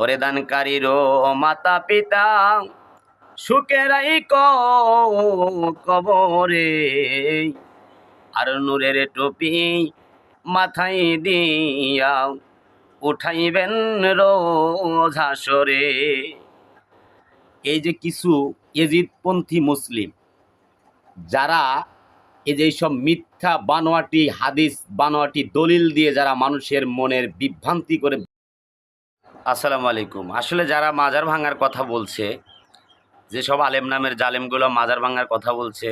ওরে দানকারীরও মাতা পিতা সুখেরাই কবরে। আর নূরের টুপি মাথায় দিয়া উঠাইবেন রোজ হাসরে। এই যে কিছু এজিদপন্থী মুসলিম, যারা এই যে সব মিথ্যা বানোয়াটি, হাদিস বানোয়াটি দলিল দিয়ে যারা মানুষের মনের বিভ্রান্তি করে আসসালামু আলাইকুম। আসলে যারা মাজার ভাঙার কথা বলছে যেসব আলেম নামের জালেমগুলো মাজার ভাঙার কথা বলছে,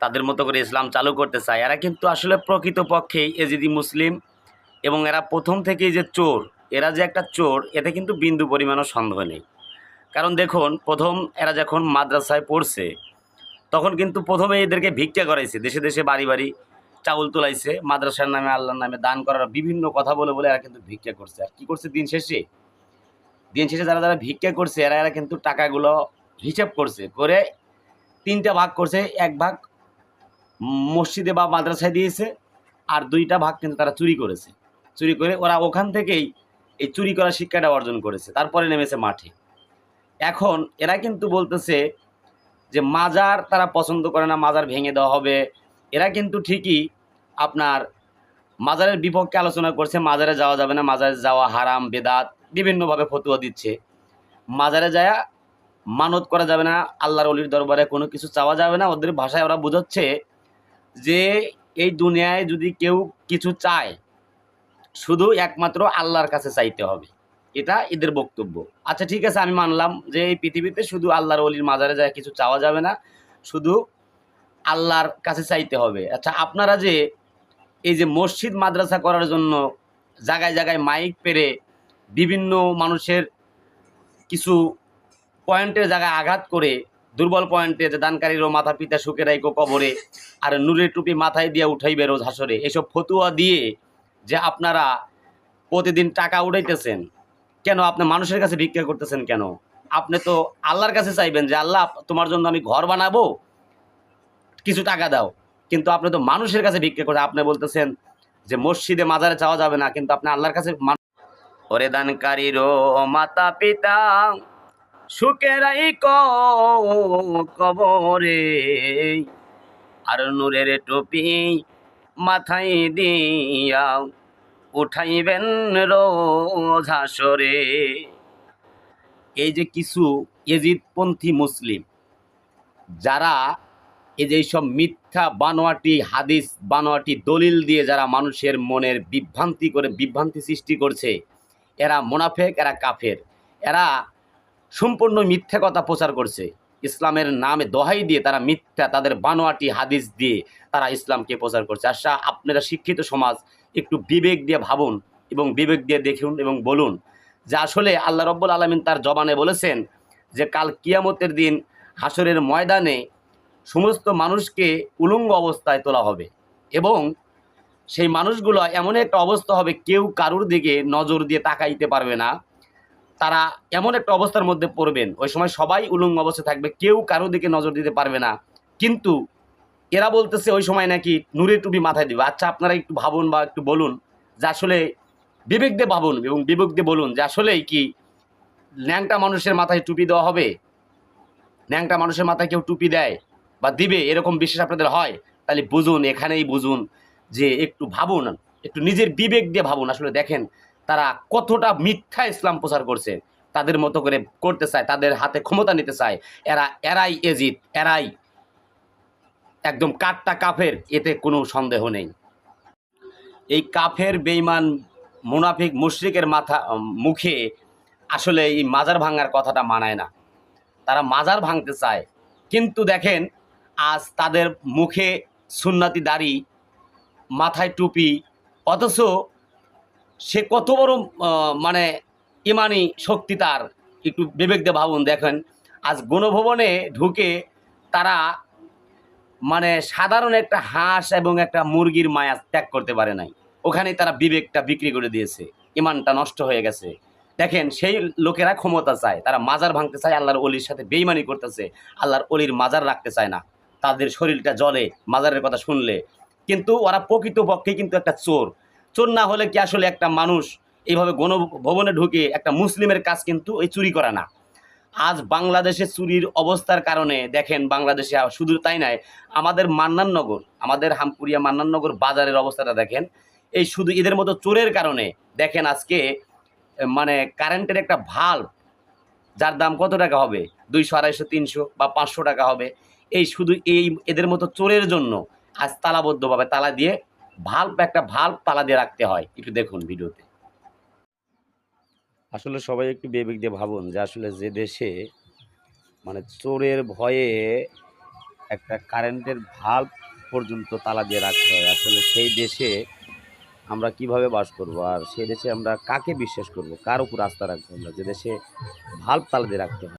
তাদের মতো করে ইসলাম চালু করতে চায়, এরা কিন্তু আসলে প্রকৃতপক্ষেই এজিদি মুসলিম এবং এরা প্রথম থেকেই যে চোর, এরা যে একটা চোর, এতে কিন্তু বিন্দু পরিমাণও সন্দেহ নেই। কারণ দেখুন, প্রথম এরা যখন মাদ্রাসায় পড়ছে, তখন কিন্তু প্রথমে এদেরকে ভিক্ষা করাইছে, দেশে দেশে বাড়ি বাড়ি চাউল তোলাইছে, মাদ্রাসার নামে, আল্লাহর নামে দান করার বিভিন্ন কথা বলে বলে এরা কিন্তু ভিক্ষা করছে। আর কি করছে দিন শেষে? দিন শেষে যারা যারা ভিক্ষা করছে, এরা এরা কিন্তু টাকাগুলো হিসাব করছে, করে তিনটা ভাগ করছে। এক ভাগ মসজিদে বা মাদ্রাসায় দিয়েছে, আর দুইটা ভাগ কিন্তু তারা চুরি করেছে। চুরি করে ওরা ওখান থেকেই এই চুরি করার শিক্ষাটা অর্জন করেছে, তারপরে নেমেছে মাঠে। এখন এরা কিন্তু বলতেছে যে মাজার তারা পছন্দ করে না, মাজার ভেঙে দেওয়া হবে। এরা কিন্তু ঠিকই আপনার মাজারের বিপক্ষে আলোচনা করছে, মাজারে যাওয়া যাবে না, মাজারে যাওয়া হারাম, বেদাত, বিভিন্নভাবে ফতুয়া দিচ্ছে। মাজারে যায়, মানত করা যাবে না, আল্লাহর অলির দরবারে কোনো কিছু চাওয়া যাবে না, ওদের ভাষায় ওরা বোঝাচ্ছে যে এই দুনিয়ায় যদি কেউ কিছু চায়, শুধু একমাত্র আল্লাহর কাছে চাইতে হবে। এটা এদের বক্তব্য। আচ্ছা ঠিক আছে, আমি মানলাম যে এই পৃথিবীতে শুধু আল্লাহর অলির মাজারে যায় কিছু চাওয়া যাবে না, শুধু আল্লাহর কাছে চাইতে হবে। আচ্ছা আপনারা যে এই যে মসজিদ মাদ্রাসা করার জন্য জায়গায় জায়গায় মাইক পেরে বিভিন্ন মানুষের কিছু পয়েন্টের জায়গায় আঘাত করে, দুর্বল পয়েন্টে যে দানকারীরও মাথা পিতা সুখে রাইকো কবরে, আর নূরের টুপি মাথায় দিয়ে উঠাইবে রোজ হাসরে। এসব ফতুয়া দিয়ে যে আপনারা প্রতিদিন টাকা উঠাইতেছেন, কেন আপনি মানুষের কাছে ভিক্ষা করতেছেন কেন? আপনি তো আল্লাহর কাছে চাইবেন যে, আল্লাহ, তোমার জন্য আমি ঘর বানাবো, কিছু টাকা দাও। কিন্তু আপনি তো মানুষের কাছে ভিক্ষা করে আপনি বলতেছেন যে মসজিদে মাজারে চাওয়া যাবে না, কিন্তু আপনি আল্লাহর কাছে ওরে দানকারীরও মাতা পিতা সুখেরাই কবরে, আর নূরের টুপি মাথায় দিয়া উঠাইবেন রোজ হাসরে। এই যে কিছু এজিদপন্থী মুসলিম, যারা এই যে সব মিথ্যা বানোয়াটি, হাদিস বানোয়াটি দলিল দিয়ে যারা মানুষের মনের বিভ্রান্তি করে বিভ্রান্তি সৃষ্টি করছে, এরা মোনাফেক, এরা কাফের। এরা সম্পূর্ণ মিথ্যা কথা প্রচার করছে। ইসলামের নামে দোহাই দিয়ে তারা মিথ্যা, তাদের বানোয়াটি, হাদিস দিয়ে তারা ইসলামকে প্রচার করছে। আশা আপনারা শিক্ষিত সমাজ, একটু বিবেক দিয়ে ভাবুন এবং বিবেক দিয়ে দেখুন এবং বলুন যে আসলে আল্লাহ রব্বুল আলমিন তার জবানে বলেছেন যে, কাল কিয়ামতের দিন হাসরের ময়দানে সমস্ত মানুষকে উলঙ্গ অবস্থায় তোলা হবে এবং সেই মানুষগুলো এমন একটা অবস্থা হবে, কেউ কারুর দিকে নজর দিয়ে তাকাইতে পারবে না। তারা এমন একটা অবস্থার মধ্যে পড়বেন, ওই সময় সবাই উলঙ্গ অবস্থায় থাকবে, কেউ কারোর দিকে নজর দিতে পারবে না। কিন্তু এরা বলতেছে ওই সময় নাকি নুরের টুপি মাথায় দিবে। আচ্ছা আপনারা একটু ভাবুন বা একটু বলুন যে আসলে বিবেক দিয়ে ভাবুন এবং বিবেক দিয়ে বলুন যে আসলেই কি ন্যাংটা মানুষের মাথায় টুপি দেওয়া হবে? ন্যাংটা মানুষের মাথায় কেউ টুপি দেয়? বা দিবে, এরকম বিশ্বাস আপনাদের হয়? তাহলে বুঝুন, এখানেই বুঝুন যে একটু ভাবুন, একটু নিজের বিবেক দিয়ে ভাবুন। আসলে দেখেন, তারা কতটা মিথ্যা ইসলাম প্রচার করছে, তাদের মতো করে করতে চায়, তাদের হাতে ক্ষমতা নিতে চায়। এরা এরাই এজিত এরাই একদম কাঠটা কাফের, এতে কোনো সন্দেহ নেই। এই কাফের বেইমান মুনাফিক, মুশরিকের মাথা মুখে আসলে এই মাজার ভাঙার কথাটা মানায় না। তারা মাজার ভাঙতে চায়। কিন্তু দেখেন আজ তাদের মুখে সুন্নাতি দাড়ি, মাথায় টুপি, অথচ সে কত বড় মানে ইমানি শক্তি তার। একটু বিবেক দিয়ে ভাবুন, দেখেন। আজ গণভবনে ঢুকে তারা মানে সাধারণ একটা হাঁস এবং একটা মুরগির মায়া ত্যাগ করতে পারে নাই। ওখানে তারা বিবেকটা বিক্রি করে দিয়েছে। ইমানটা নষ্ট হয়ে গেছে। দেখেন, সেই লোকেরা ক্ষমতা চায়। তারা মাজার ভাঙতে চায়, আল্লাহর অলির সাথে বেইমানি করতেছে। আল্লাহর অলির মাজার রাখতে চায় না। তাদের শরীরটা জলে মাজারের কথা শুনলে। কিন্তু ওরা প্রকৃতপক্ষে কিন্তু একটা চোর। চোর না হলে কি আসলে একটা মানুষ এইভাবে গণভবনে ঢুকে একটা মুসলিমের কাজ কিন্তু এই চুরি করা না? আজ বাংলাদেশে চুরির অবস্থার কারণে দেখেন, বাংলাদেশে শুধু তাই নয়, আমাদের মান্নাননগর, আমাদের হামপুরিয়া মান্নাননগর বাজারের অবস্থাটা দেখেন। এই শুধু এদের মতো চোরের কারণে দেখেন আজকে মানে কারেন্টের একটা ভালো যার দাম কত টাকা হবে? দুইশো, আড়াইশো, তিনশো বা পাঁচশো টাকা হবে। এই শুধু এই এদের মতো চোরের জন্য আজ তালাবদ্ধভাবে তালা দিয়ে ভাল্ব একটা ভাল্ব তালা দিয়ে রাখতে হয়। একটু দেখুন ভিডিওতে। আসলে সবাই একটু বিবেক দিয়ে ভাবুন যে আসলে যে দেশে মানে চোরের ভয়ে একটা কারেন্টের ভাল্ব পর্যন্ত তালা দিয়ে রাখতে হয়, আসলে সেই দেশে আমরা কীভাবে বাস করব আর সেই দেশে আমরা কাকে বিশ্বাস করব? কার উপর আস্থা রাখব আমরা? যে দেশে ভাল্ব তালা দিয়ে রাখতে হয়।